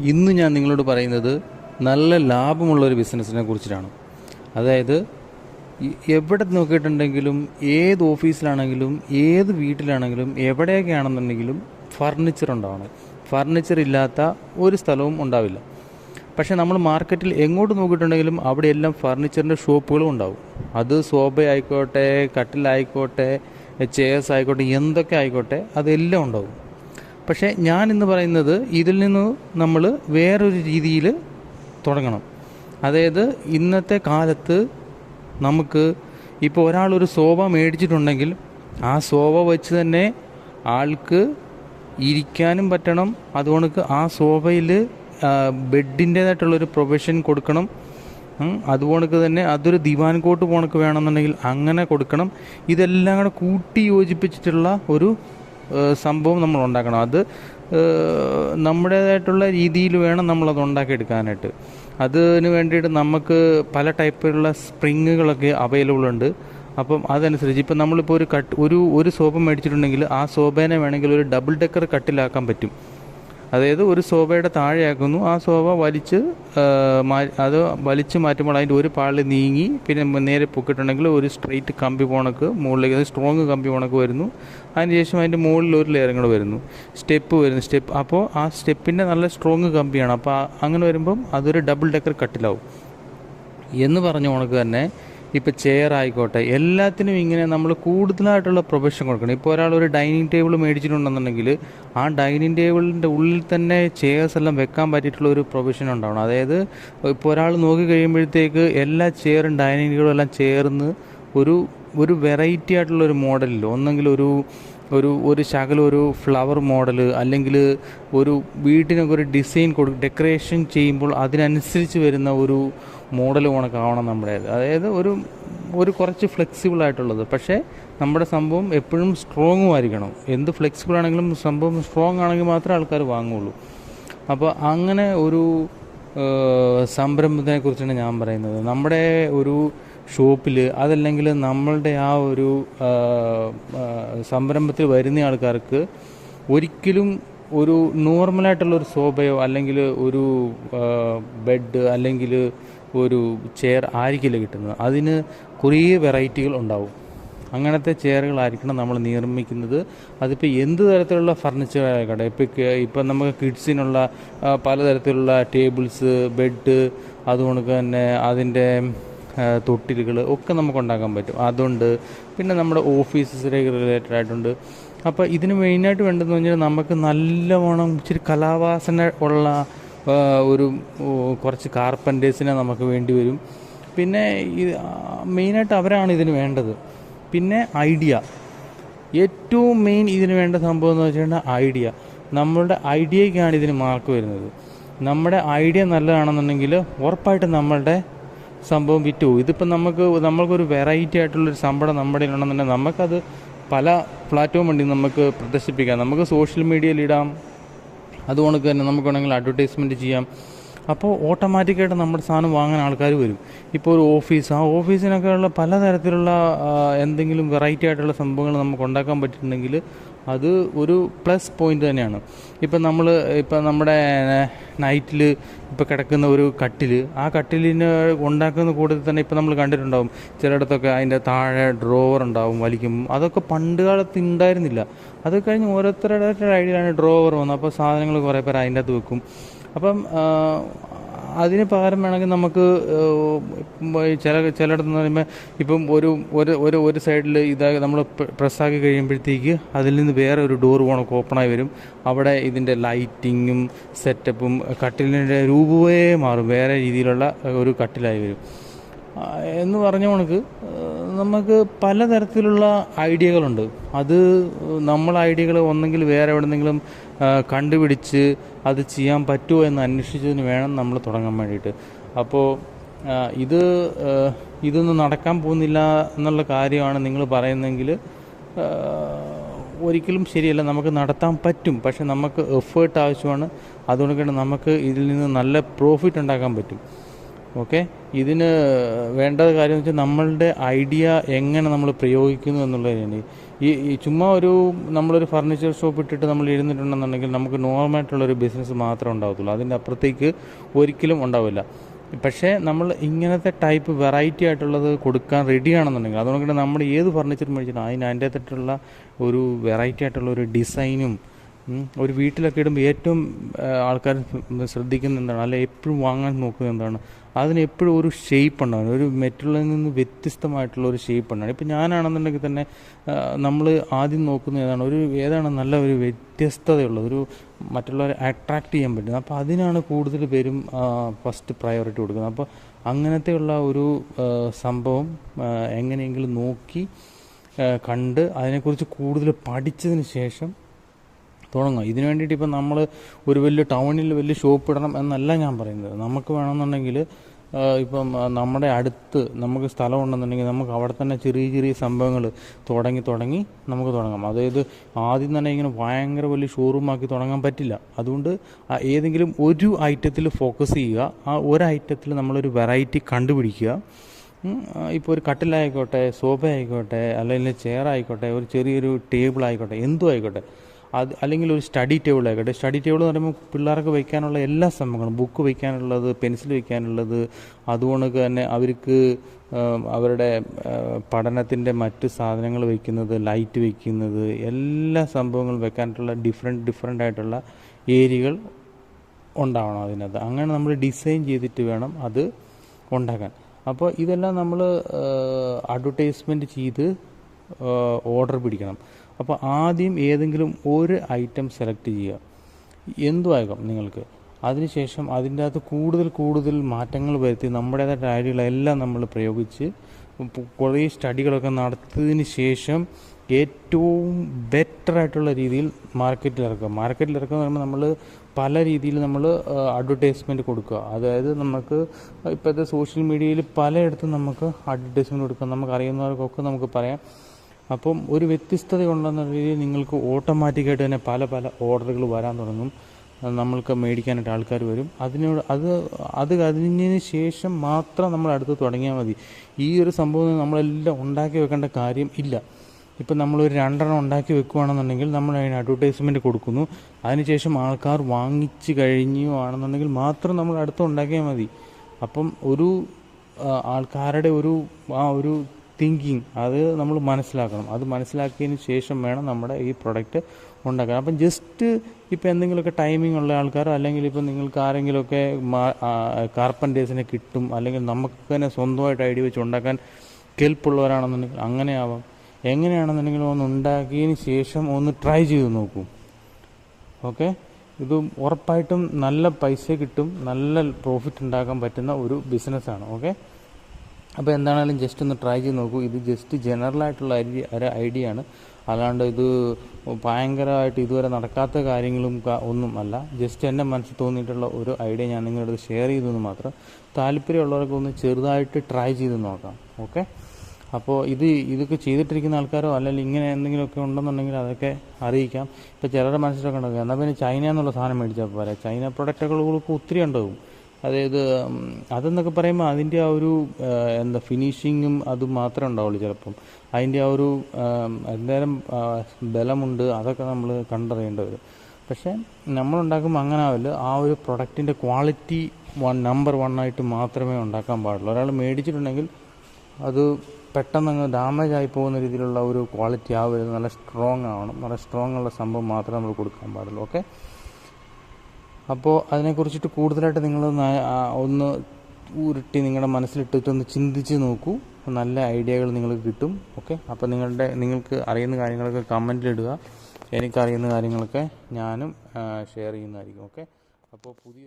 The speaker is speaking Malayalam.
ഇന്ന് ഞാൻ നിങ്ങളോട് പറയുന്നത് നല്ല ലാഭമുള്ള ഒരു ബിസിനസ്സിനെ കുറിച്ചിട്ടാണ്. അതായത് എവിടെ നോക്കിയിട്ടുണ്ടെങ്കിലും ഏത് ഓഫീസിലാണെങ്കിലും ഏത് വീട്ടിലാണെങ്കിലും എവിടെയൊക്കെ ആണെന്നുണ്ടെങ്കിലും ഫർണിച്ചർ ഉണ്ടാവണം. ഫർണിച്ചർ ഇല്ലാത്ത ഒരു സ്ഥലവും ഉണ്ടാവില്ല. പക്ഷേ നമ്മൾ മാർക്കറ്റിൽ എങ്ങോട്ട് നോക്കിയിട്ടുണ്ടെങ്കിലും അവിടെയെല്ലാം ഫർണിച്ചറിന്റെ ഷോപ്പുകളും ഉണ്ടാവും. അത് സോഫ ആയിക്കോട്ടെ കട്ടിലായിക്കോട്ടെ ചെയർസ് ആയിക്കോട്ടെ എന്തൊക്കെ ആയിക്കോട്ടെ അതെല്ലാം ഉണ്ടാവും. പക്ഷേ ഞാൻ ഇന്ന് പറയുന്നത് ഇതിൽ നിന്ന് നമ്മൾ വേറൊരു രീതിയിൽ തുടങ്ങണം. അതായത് ഇന്നത്തെ കാലത്ത് നമുക്ക് ഇപ്പോൾ ഒരാളൊരു സോഫ മേടിച്ചിട്ടുണ്ടെങ്കിൽ ആ സോഫ വെച്ച് തന്നെ ആൾക്ക് ഇരിക്കാനും പറ്റണം. അതുകൊണ്ട് ആ സോഫയിൽ ബെഡിന്റേതായിട്ടുള്ളൊരു പ്രൊഫഷൻ കൊടുക്കണം. അതുപോണക്ക് തന്നെ അതൊരു ദിവാൻ കോട്ട് പോണക്ക് വേണമെന്നുണ്ടെങ്കിൽ അങ്ങനെ കൊടുക്കണം. ഇതെല്ലാം കൂടെ കൂട്ടി യോജിപ്പിച്ചിട്ടുള്ള ഒരു സംഭവം നമ്മൾ ഉണ്ടാക്കണം. അത് നമ്മുടേതായിട്ടുള്ള രീതിയിൽ വേണം നമ്മളത് ഉണ്ടാക്കിയെടുക്കാനായിട്ട്. അതിന് വേണ്ടിയിട്ട് നമുക്ക് പല ടൈപ്പിലുള്ള സ്പ്രിങ്ങുകളൊക്കെ അവൈലബിൾ ഉണ്ട്. അപ്പം അതനുസരിച്ച് ഇപ്പം നമ്മളിപ്പോൾ ഒരു കട്ട് ഒരു ഒരു സോപ്പ് മേടിച്ചിട്ടുണ്ടെങ്കിൽ ആ സോപ്പേനെ വേണമെങ്കിൽ ഒരു ഡബിൾ ഡെക്കർ കട്ടിലാക്കാൻ പറ്റും. അതായത് ഒരു സോഫയുടെ താഴെയാക്കുന്നു. ആ സോഫ വലിച്ച് അത് വലിച്ച് മാറ്റുമ്പോൾ അതിന്റെ ഒരു പാളി നീങ്ങി പിന്നെ നേരെ പൊക്കിട്ടുണ്ടെങ്കിൽ ഒരു സ്ട്രെയിറ്റ് കമ്പി പോണക്ക് മുകളിലേക്ക് സ്ട്രോങ് കമ്പി പോണക്ക് വരുന്നു. അതിനുശേഷം അതിന്റെ മുകളിൽ ഒരു ലെയറും കൂടെ വരുന്നു. സ്റ്റെപ്പ് വരുന്നു സ്റ്റെപ്പ്. അപ്പോൾ ആ സ്റ്റെപ്പിന്റെ നല്ല സ്ട്രോങ് കമ്പിയാണ്. അപ്പോൾ അങ്ങനെ വരുമ്പം അതൊരു ഡബിൾ ഡെക്കർ കട്ടിലാവും. എന്ന് പറഞ്ഞ കണക്ക് തന്നെ ഇപ്പോൾ ചെയർ ആയിക്കോട്ടെ എല്ലാത്തിനും ഇങ്ങനെ നമ്മൾ കൂടുതലായിട്ടുള്ള പ്രൊഫഷൻ കൊടുക്കണം. ഇപ്പോൾ ഒരാൾ ഒരു ഡൈനിങ് ടേബിൾ മേടിച്ചിട്ടുണ്ടെന്നുണ്ടെങ്കിൽ ആ ഡൈനിങ് ടേബിളിന്റെ ഉള്ളിൽ തന്നെ ചെയർസ് എല്ലാം വെക്കാൻ പറ്റിയിട്ടുള്ള ഒരു പ്രൊഫഷൻ ഉണ്ടാവണം. അതായത് ഇപ്പോൾ ഒരാൾ നോക്കി കഴിയുമ്പോഴത്തേക്ക് എല്ലാ ചെയറും ഡൈനിങ് ടേബിളും എല്ലാം ചേർന്ന് ഒരു ഒരു വെറൈറ്റി ആയിട്ടുള്ള ഒരു മോഡലിൽ ഒന്നെങ്കിൽ ഒരു ഒരു ഒരു ശകലം ഒരു ഫ്ലവർ മോഡൽ അല്ലെങ്കിൽ ഒരു വീട്ടിനൊക്കെ ഒരു ഡിസൈൻ കൊടു ഡെക്കറേഷൻ ചെയ്യുമ്പോൾ അതിനനുസരിച്ച് വരുന്ന ഒരു മോഡൽ കണക്കാവണം നമ്മുടേത്. അതായത് ഒരു ഒരു കുറച്ച് ഫ്ലെക്സിബിൾ ആയിട്ടുള്ളത്. പക്ഷേ നമ്മുടെ സംഭവം എപ്പോഴും സ്ട്രോങ്ങും ആയിരിക്കണം. എന്ത് ഫ്ലെക്സിബിൾ ആണെങ്കിലും സംഭവം സ്ട്രോങ് ആണെങ്കിൽ മാത്രമേ ആൾക്കാർ വാങ്ങുള്ളൂ. അപ്പോൾ അങ്ങനെ ഒരു സംരംഭത്തിനെ കുറിച്ചാണ് ഞാൻ പറയുന്നത്. നമ്മുടെ ഒരു ഷോപ്പിൽ അതല്ലെങ്കിൽ നമ്മളുടെ ആ ഒരു സംരംഭത്തിൽ വരുന്ന ആൾക്കാർക്ക് ഒരിക്കലും ഒരു നോർമലായിട്ടുള്ള ഒരു സോഫയോ അല്ലെങ്കിൽ ഒരു ബെഡ് അല്ലെങ്കിൽ ഒരു ചെയർ ആയിരിക്കില്ല കിട്ടുന്നത്. അതിന് കുറേ വെറൈറ്റികൾ ഉണ്ടാവും. അങ്ങനത്തെ ചെയറുകളായിരിക്കണം നമ്മൾ നിർമ്മിക്കുന്നത്. അതിപ്പോൾ എന്ത് തരത്തിലുള്ള ഫർണിച്ചർ ആയിക്കോട്ടെ ഇപ്പം ഇപ്പം നമുക്ക് കിഡ്സിനുള്ള പലതരത്തിലുള്ള ടേബിൾസ് ബെഡ് അതുകൊണ്ട് തന്നെ അതിന്റെ തൊട്ടിലുകൾ ഒക്കെ നമുക്ക് ഉണ്ടാക്കാൻ പറ്റും. അതുണ്ട്. പിന്നെ നമ്മുടെ ഓഫീസസിലേക്ക് റിലേറ്റഡ് ആയിട്ടുണ്ട്. അപ്പോൾ ഇതിന് മെയിനായിട്ട് വേണ്ടതെന്ന് പറഞ്ഞാൽ നമുക്ക് നല്ലവണ്ണം ഇച്ചിരി കലാവാസന ഉള്ള ഒരു കുറച്ച് കാർപ്പന്റേഴ്സിനെ നമുക്ക് വേണ്ടി വരും. പിന്നെ ഇത് മെയിനായിട്ട് അവരാണ് ഇതിന് വേണ്ടത്. പിന്നെ ഐഡിയ ഏറ്റവും മെയിൻ ഇതിന് വേണ്ട സംഭവം എന്ന് വെച്ചിട്ടുണ്ടെങ്കിൽ ഐഡിയ നമ്മളുടെ ഐഡിയയ്ക്കാണ് ഇതിന് മാർക്ക് വരുന്നത്. നമ്മുടെ ഐഡിയ നല്ലതാണെന്നുണ്ടെങ്കിൽ ഉറപ്പായിട്ടും നമ്മളുടെ സംഭവം വിറ്റു. ഇതിപ്പോൾ നമുക്ക് നമ്മൾക്കൊരു വെറൈറ്റി ആയിട്ടുള്ളൊരു സംഭവം നമ്മുടെ ഉണ്ടെന്നുണ്ടെങ്കിൽ നമുക്കത് പല പ്ലാറ്റ്ഫോം ഉണ്ടെങ്കിൽ നമുക്ക് പ്രദർശിപ്പിക്കാം. നമുക്ക് സോഷ്യൽ മീഡിയയിൽ ഇടാം. അതുകൊണ്ട് തന്നെ നമുക്ക് വേണമെങ്കിൽ അഡ്വർടൈസ്മെന്റ് ചെയ്യാം. അപ്പോൾ ഓട്ടോമാറ്റിക്കായിട്ട് നമ്മുടെ സാധനം വാങ്ങാൻ ആൾക്കാർ വരും. ഇപ്പോൾ ഒരു ഓഫീസ് ആ ഓഫീസിനൊക്കെ ഉള്ള പലതരത്തിലുള്ള എന്തെങ്കിലും വെറൈറ്റി ആയിട്ടുള്ള സംഭവങ്ങൾ നമുക്ക് ഉണ്ടാക്കാൻ പറ്റിയിട്ടുണ്ടെങ്കിൽ അത് ഒരു പ്ലസ് പോയിന്റ് തന്നെയാണ്. ഇപ്പം നമ്മൾ ഇപ്പം നമ്മുടെ നൈറ്റിൽ ഇപ്പോൾ കിടക്കുന്ന ഒരു കട്ടിൽ ആ കട്ടിലിന് ഉണ്ടാക്കുന്ന കൂട്ടത്തിൽ തന്നെ ഇപ്പം നമ്മൾ കണ്ടിട്ടുണ്ടാവും. ചിലയിടത്തൊക്കെ അതിന്റെ താഴെ ഡ്രോവർ ഉണ്ടാവും വലിക്കും. അതൊക്കെ പണ്ട് കാലത്ത് ഉണ്ടായിരുന്നില്ല. അത് കഴിഞ്ഞ് ഓരോരുത്തരുടെ ഐഡിയയിലാണ് ഡ്രോവർ വന്നത്. അപ്പോൾ സാധനങ്ങൾ കുറേ പേർ അതിന്റെ അകത്ത് വെക്കും. അപ്പം അതിന് പകരം വേണമെങ്കിൽ നമുക്ക് ചില ചിലയിടത്ത് എന്ന് പറയുമ്പോൾ ഇപ്പം ഒരു ഒരു ഒരു ഒരു സൈഡിൽ ഇതാ നമ്മൾ പ്രസ്സാക്കി കഴിയുമ്പോഴത്തേക്ക് അതിൽ നിന്ന് വേറെ ഒരു ഡോർ പോണക്ക് ഓപ്പണായി വരും. അവിടെ ഇതിന്റെ ലൈറ്റിങ്ങും സെറ്റപ്പും കട്ടിലിന്റെ രൂപവേ മാറും. വേറെ രീതിയിലുള്ള ഒരു കട്ടിലായി വരും. എന്ന് പറഞ്ഞ കണക്ക് നമുക്ക് പലതരത്തിലുള്ള ഐഡിയകളുണ്ട്. അത് നമ്മൾ ഐഡിയകൾ ഒന്നെങ്കിൽ വേറെ എവിടെന്നെങ്കിലും കണ്ടുപിടിച്ച് അത് ചെയ്യാൻ പറ്റുമോ എന്ന് അന്വേഷിച്ചതിന് വേണം നമ്മൾ തുടങ്ങാൻ വേണ്ടിയിട്ട്. അപ്പോൾ ഇത് ഇതൊന്നും നടക്കാൻ പോകുന്നില്ല എന്നുള്ള കാര്യമാണ് നിങ്ങൾ പറയുന്നതെങ്കിൽ ഒരിക്കലും ശരിയല്ല. നമുക്ക് നടത്താൻ പറ്റും. പക്ഷെ നമുക്ക് എഫേർട്ട് ആവശ്യമാണ്. അതുകൊണ്ട് നമുക്ക് ഇതിൽ നിന്ന് നല്ല പ്രോഫിറ്റ് ഉണ്ടാക്കാൻ പറ്റും. ഓക്കെ ഇതിന് വേണ്ട കാര്യം വെച്ചാൽ നമ്മളുടെ ഐഡിയ എങ്ങനെ നമ്മൾ പ്രയോഗിക്കുന്നു എന്നുള്ളതാണ് ഈ ഈ ചുമ്മാ ഒരു നമ്മളൊരു ഫർണിച്ചർ ഷോപ്പ് ഇട്ടിട്ട് നമ്മൾ ഇരുന്നിട്ടുണ്ടെന്നുണ്ടെങ്കിൽ നമുക്ക് നോർമലായിട്ടുള്ളൊരു ബിസിനസ് മാത്രമേ ഉണ്ടാകത്തുള്ളൂ അതിന്റെ അപ്പുറത്തേക്ക് ഒരിക്കലും ഉണ്ടാവില്ല. പക്ഷേ നമ്മൾ ഇങ്ങനത്തെ ടൈപ്പ് വെറൈറ്റി ആയിട്ടുള്ളത് കൊടുക്കാൻ റെഡിയാണെന്നുണ്ടെങ്കിൽ അതുകൊണ്ട് നമ്മൾ ഏത് ഫർണിച്ചർ മേടിച്ചിട്ടും അതിന് അതിന്റെ അകത്തിട്ടുള്ള ഒരു വെറൈറ്റി ആയിട്ടുള്ള ഒരു ഡിസൈനും ഒരു വീട്ടിലൊക്കെ ഇടുമ്പോൾ ഏറ്റവും ആൾക്കാർ ശ്രദ്ധിക്കുന്ന എന്താണ്? അല്ലെ എപ്പോഴും വാങ്ങാൻ നോക്കുന്നത് എന്താണ്? അതിന് എപ്പോഴും ഒരു ഷേപ്പ് ഉണ്ടാവണം. ഒരു മെറ്റുള്ളതിൽ നിന്ന് വ്യത്യസ്തമായിട്ടുള്ള ഒരു ഷേപ്പ് ഉണ്ടാവണം. ഇപ്പം ഞാനാണെന്നുണ്ടെങ്കിൽ തന്നെ നമ്മൾ ആദ്യം നോക്കുന്നത് ഏതാണ്? ഒരു ഏതാണ് നല്ല ഒരു വ്യത്യസ്തതയുള്ളത്? ഒരു മറ്റുള്ളവരെ അട്രാക്ട് ചെയ്യാൻ പറ്റുന്നത്. അപ്പോൾ അതിനാണ് കൂടുതൽ പേരും ഫസ്റ്റ് പ്രയോറിറ്റി കൊടുക്കുന്നത്. അപ്പോൾ അങ്ങനത്തെയുള്ള ഒരു സംഭവം എങ്ങനെയെങ്കിലും നോക്കി കണ്ട് അതിനെക്കുറിച്ച് കൂടുതൽ പഠിച്ചതിന് ശേഷം തുടങ്ങുക ഇതിന് വേണ്ടിയിട്ട് ഇപ്പം നമ്മൾ ഒരു വലിയ ടൗണിൽ വലിയ ഷോപ്പ് ഇടണം എന്നല്ല ഞാൻ പറയുന്നത്. നമുക്ക് വേണമെന്നുണ്ടെങ്കിൽ ഇപ്പം നമ്മുടെ അടുത്ത് നമുക്ക് സ്ഥലം ഉണ്ടെന്നുണ്ടെങ്കിൽ നമുക്ക് അവിടെ തന്നെ ചെറിയ ചെറിയ സംഭവങ്ങൾ തുടങ്ങി തുടങ്ങി നമുക്ക് തുടങ്ങാം. അതായത് ആദ്യം തന്നെ ഇങ്ങനെ ഭയങ്കര വലിയ ഷോറൂമാക്കി തുടങ്ങാൻ പറ്റില്ല. അതുകൊണ്ട് ഏതെങ്കിലും ഒരു ഐറ്റത്തിൽ ഫോക്കസ് ചെയ്യുക. ആ ഒരു ഐറ്റത്തിൽ നമ്മളൊരു വെറൈറ്റി കണ്ടുപിടിക്കുക. ഇപ്പോൾ ഒരു കട്ടിലായിക്കോട്ടെ സോഫ ആയിക്കോട്ടെ അല്ലെങ്കിൽ ചെയർ ആയിക്കോട്ടെ ഒരു ചെറിയൊരു ടേബിൾ ആയിക്കോട്ടെ എന്തും ആയിക്കോട്ടെ. അത് അല്ലെങ്കിൽ ഒരു സ്റ്റഡി ടേബിൾ ആയിക്കോട്ടെ. സ്റ്റഡി ടേബിൾ എന്ന് പറയുമ്പോൾ പിള്ളേർക്ക് വയ്ക്കാനുള്ള എല്ലാ സംഭവങ്ങളും ബുക്ക് വയ്ക്കാനുള്ളത് പെൻസിൽ വയ്ക്കാനുള്ളത് അതുകൊണ്ട് തന്നെ അവർക്ക് അവരുടെ പഠനത്തിന്റെ മറ്റ് സാധനങ്ങൾ വയ്ക്കുന്നത് ലൈറ്റ് വയ്ക്കുന്നത് എല്ലാ സംഭവങ്ങളും വെക്കാനായിട്ടുള്ള ഡിഫറെന്റ് ഡിഫറെന്റ് ആയിട്ടുള്ള ഏരിയകൾ ഉണ്ടാവണം അതിനകത്ത്. അങ്ങനെ നമ്മൾ ഡിസൈൻ ചെയ്തിട്ട് വേണം അത് ഉണ്ടാക്കാൻ. അപ്പോൾ ഇതെല്ലാം നമ്മൾ അഡ്വർടൈസ്മെന്റ് ചെയ്ത് ഓർഡർ പിടിക്കണം. അപ്പോൾ ആദ്യം ഏതെങ്കിലും ഒരു ഐറ്റം സെലക്ട് ചെയ്യുക. എന്തുമാകാം നിങ്ങൾക്ക്. അതിനുശേഷം അതിന്റെ അകത്ത് കൂടുതൽ കൂടുതൽ മാറ്റങ്ങൾ വരുത്തി നമ്മുടേതായിട്ട് ഐഡിയകളെല്ലാം നമ്മൾ പ്രയോഗിച്ച് കുറേ സ്റ്റഡികളൊക്കെ നടത്തിയതിന് ശേഷം ഏറ്റവും ബെറ്റർ ആയിട്ടുള്ള രീതിയിൽ മാർക്കറ്റിൽ ഇറക്കുക. മാർക്കറ്റിൽ ഇറക്കുക എന്ന് പറയുമ്പോൾ നമ്മൾ പല രീതിയിൽ നമ്മൾ അഡ്വർടൈസ്മെന്റ് കൊടുക്കുക. അതായത് നമുക്ക് ഇപ്പോഴത്തെ സോഷ്യൽ മീഡിയയിൽ പലയിടത്തും നമുക്ക് അഡ്വർടൈസ്മെന്റ് കൊടുക്കാം. നമുക്ക് അറിയുന്നവർക്കൊക്കെ നമുക്ക് പറയാം. അപ്പം ഒരു വ്യത്യസ്തത ഉണ്ടെന്ന രീതിയിൽ നിങ്ങൾക്ക് ഓട്ടോമാറ്റിക്കായിട്ട് തന്നെ പല പല ഓർഡറുകൾ വരാൻ തുടങ്ങും. നമ്മൾക്ക് മേടിക്കാനായിട്ട് ആൾക്കാർ വരും. അതിനോട് അത് അത് കഴിഞ്ഞതിന് ശേഷം മാത്രം നമ്മൾ അടുത്ത് തുടങ്ങിയാൽ മതി. ഈ ഒരു സംഭവം നമ്മളെല്ലാം ഉണ്ടാക്കി വെക്കേണ്ട കാര്യം ഇല്ല. ഇപ്പം നമ്മളൊരു രണ്ടെണ്ണം ഉണ്ടാക്കി വെക്കുകയാണെന്നുണ്ടെങ്കിൽ നമ്മൾ അതിന് അഡ്വർടൈസ്മെന്റ് കൊടുക്കുന്നു. അതിനുശേഷം ആൾക്കാർ വാങ്ങിച്ചു കഴിഞ്ഞു ആണെന്നുണ്ടെങ്കിൽ മാത്രം നമ്മൾ അടുത്ത് ഉണ്ടാക്കിയാൽ മതി. അപ്പം ഒരു ആൾക്കാരുടെ ഒരു ആ ഒരു തിങ്കിങ് അത് നമ്മൾ മനസ്സിലാക്കണം. അത് മനസ്സിലാക്കിയതിന് ശേഷം വേണം നമ്മുടെ ഈ പ്രൊഡക്റ്റ് ഉണ്ടാക്കാൻ. അപ്പം ജസ്റ്റ് ഇപ്പം എന്തെങ്കിലുമൊക്കെ ടൈമിംഗ് ഉള്ള ആൾക്കാരോ അല്ലെങ്കിൽ ഇപ്പം നിങ്ങൾക്ക് ആരെങ്കിലുമൊക്കെ കാർപ്പന്റേഴ്സിനെ കിട്ടും. അല്ലെങ്കിൽ നമുക്ക് തന്നെ സ്വന്തമായിട്ട് ഐഡിയ വെച്ച് ഉണ്ടാക്കാൻ കെൽപ്പുള്ളവരാണെന്നുണ്ടെങ്കിൽ അങ്ങനെ ആവാം എങ്ങനെയാണെന്നുണ്ടെങ്കിൽ ഒന്ന് ഉണ്ടാക്കിയതിന് ശേഷം ഒന്ന് ട്രൈ ചെയ്ത് നോക്കൂ. ഓക്കെ ഇത് ഉറപ്പായിട്ടും നല്ല പൈസ കിട്ടും. നല്ല പ്രോഫിറ്റ് ഉണ്ടാക്കാൻ പറ്റുന്ന ഒരു ബിസിനസ്സാണ് ഓക്കെ അപ്പോൾ എന്താണെങ്കിലും ജസ്റ്റ് ഒന്ന് ട്രൈ ചെയ്ത് നോക്കൂ. ഇത് ജസ്റ്റ് ജനറൽ ആയിട്ടുള്ള ഒരു ഐഡിയ ആണ്. അല്ലാണ്ട് ഇത് ഭയങ്കരമായിട്ട് ഇതുവരെ നടക്കാത്ത കാര്യങ്ങളും ഒന്നും അല്ല. ജസ്റ്റ് എന്റെ മനസ്സിൽ തോന്നിയിട്ടുള്ള ഒരു ഐഡിയ ഞാൻ നിങ്ങളുടെ ഷെയർ ചെയ്തെന്ന് മാത്രം. താല്പര്യമുള്ളവർക്ക് ഒന്ന് ചെറുതായിട്ട് ട്രൈ ചെയ്ത് നോക്കാം. ഓക്കെ അപ്പോൾ ഇത് ഇതൊക്കെ ചെയ്തിട്ടിരിക്കുന്ന ആൾക്കാരോ അല്ലെങ്കിൽ ഇങ്ങനെ എന്തെങ്കിലുമൊക്കെ ഉണ്ടെന്നുണ്ടെങ്കിൽ അതൊക്കെ അറിയിക്കാം. ഇപ്പോൾ ചിലരുടെ മനസ്സിലൊക്കെ ഉണ്ടാകും എന്നാൽ പിന്നെ ചൈന എന്നുള്ള സാധനം മേടിച്ചാൽ പോരാ? ചൈന പ്രൊഡക്റ്റുകൾക്ക് ഒത്തിരി ഉണ്ടാവും. അതായത് അതെന്നൊക്കെ പറയുമ്പോൾ അതിന്റെ ആ ഒരു എന്താ ഫിനിഷിങ്ങും അതും മാത്രമേ ഉണ്ടാവുള്ളൂ ചിലപ്പം. അതിന്റെ ആ ഒരു എന്തായാലും ബലമുണ്ട് അതൊക്കെ നമ്മൾ കണ്ടറിയേണ്ടി വരും. പക്ഷേ നമ്മളുണ്ടാക്കുമ്പോൾ അങ്ങനെ ആവില്ല ആ ഒരു പ്രൊഡക്റ്റിന്റെ ക്വാളിറ്റി വൺ നമ്പർ വൺ ആയിട്ട് മാത്രമേ ഉണ്ടാക്കാൻ പാടുള്ളൂ. ഒരാൾ മേടിച്ചിട്ടുണ്ടെങ്കിൽ അത് പെട്ടെന്ന് അങ്ങ് ഡാമേജ് ആയി പോകുന്ന രീതിയിലുള്ള ഒരു ക്വാളിറ്റി ആവരുത്. നല്ല സ്ട്രോങ് ആവണം. നല്ല സ്ട്രോങ് ഉള്ള സംഭവം മാത്രമേ നമ്മൾ കൊടുക്കാൻ പാടുള്ളൂ. ഓക്കെ അപ്പോൾ അതിനെക്കുറിച്ചിട്ട് കൂടുതലായിട്ട് ആ ഒന്ന് ഉരുട്ടി നിങ്ങളുടെ മനസ്സിലിട്ടിട്ട് ഒന്ന് ചിന്തിച്ച് നോക്കൂ. നല്ല ഐഡിയകൾ നിങ്ങൾക്ക് കിട്ടും. ഓക്കെ? അപ്പോൾ നിങ്ങളുടെ നിങ്ങൾക്ക് അറിയുന്ന കാര്യങ്ങളൊക്കെ കമന്റിലിടുക. എനിക്കറിയുന്ന കാര്യങ്ങളൊക്കെ ഞാനും ഷെയർ ചെയ്യുന്നതായിരിക്കും. ഓക്കെ? അപ്പോൾ പുതിയ